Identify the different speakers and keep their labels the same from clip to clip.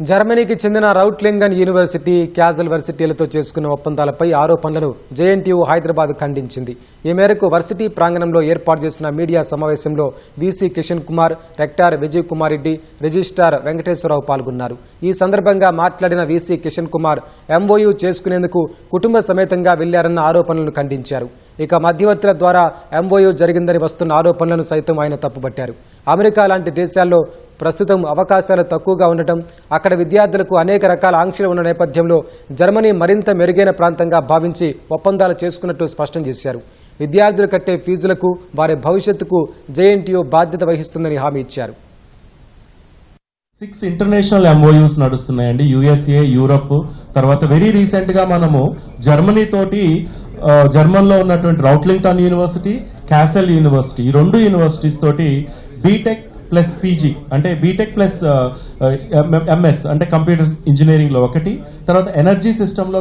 Speaker 1: జర్మనీకి చెందిన రౌట్లింగన్ university castle వర్సిటీలతో చేసుకున్న ఒప్పందాలపై ఆరోపణలను జేఎన్టీయూ హైదరాబాద్ ఖండించింది. ఈ మేరకు వర్సిటీ ప్రాంగణంలో ఏర్పాటు చేసిన మీడియా సమావేశంలో VC Kishan Kumar rector Vijay Kumar Reddy registrar Venkateswararao పాల్గొన్నారు. ఈ సందర్భంగా మాట్లాడిన వీసీ కిషన్ కుమార్ ఎంఓయూ చేసుకునేందుకు కుటుంబ సమేతంగా వెళ్ళారన్న ఆరోపణలను ఖండించారు. ఇక మధ్యవర్తుల ద్వారా ఎంఓయూ జరిగిందని వస్తున్న ఆరోపణలను సైతం ఆయన తప్పుబట్టారు. అమెరికా లాంటి దేశాల్లో ప్రస్తుతం అవకాశాలు తక్కువగా ఉండటం అక్కడ విద్యార్థులకు అనేక రకాల ఆంక్షలు ఉన్న నేపథ్యంలో జర్మనీ మరింత మెరుగైన ప్రాంతంగా భావించి ఒప్పందాలు చేసుకున్నట్టు స్పష్టం చేశారు. విద్యార్థులు కట్టే ఫీజులకు వారి భవిష్యత్తుకు జేఎన్టీయూ బాధ్యత వహిస్తుందని హామీ ఇచ్చారు.
Speaker 2: సిక్స్ ఇంటర్నేషనల్ ఎంఓయూస్ నడుస్తున్నాయండి. యుఎస్ఏ యూరప్ తర్వాత వెరీ రీసెంట్గా మనము జర్మనీ తోటి జర్మన్లో జర్మన్లో ఉన్నటువంటి రౌట్లింగ్టన్ యూనివర్సిటీ క్యాసెల్ యూనివర్సిటీ ఈ రెండు యూనివర్సిటీస్ తోటి బీటెక్ ప్లస్ పీజీ అంటే బీటెక్ ప్లస్ ఎంఎస్ అంటే కంప్యూటర్ ఇంజనీరింగ్లో ఒకటి. తర్వాత ఎనర్జీ సిస్టమ్లో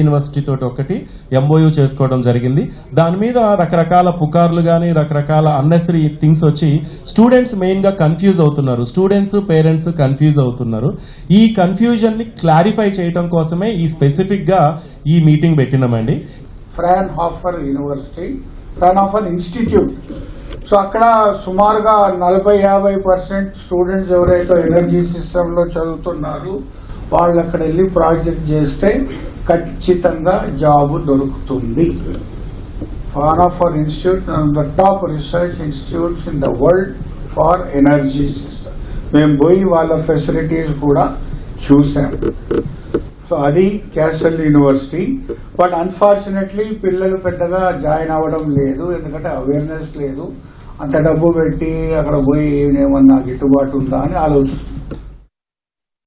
Speaker 2: యూనివర్సిటీ తోటి ఒకటి ఎంఓయూ చేసుకోవడం జరిగింది. దాని మీద రకరకాల పుకార్లు కానీ రకరకాల అన్నెసరీ థింగ్స్ వచ్చి స్టూడెంట్స్ మెయిన్గా కన్ఫ్యూజ్ అవుతున్నారు. స్టూడెంట్స్ పేరెంట్స్ కన్ఫ్యూజ్ అవుతున్నారు. ఈ కన్ఫ్యూజన్ని క్లారిఫై చేయడం కోసమే ఈ స్పెసిఫిక్గా ఈ meeting పెట్టినామండి.
Speaker 3: Fraunhofer university Fraunhofer institute so అక్కడ సుమారుగా నలభై యాభై పర్సెంట్ స్టూడెంట్స్ ఎవరైతే ఎనర్జీ సిస్టంలో చదువుతున్నారు వాళ్ళు అక్కడ వెళ్ళి ప్రాజెక్ట్ చేస్తే ఖచ్చితంగా జాబ్ దొరుకుతుంది. Fraunhofer institute the top research institutes in the world for energy system. మేము పోయి వాళ్ళ ఫెసిలిటీస్ కూడా చూసాం సో అది క్యాసల్ యూనివర్సిటీ బట్ అన్ఫార్చునేట్లీ పిల్లలు పెద్దగా జాయిన్ అవ్వడం లేదు. ఎందుకంటే అవేర్నెస్ లేదు. అంత డబ్బు పెట్టి అక్కడ పోయి ఏమన్నా గిట్టుబాటు ఉందా అని ఆలోచిస్తుంది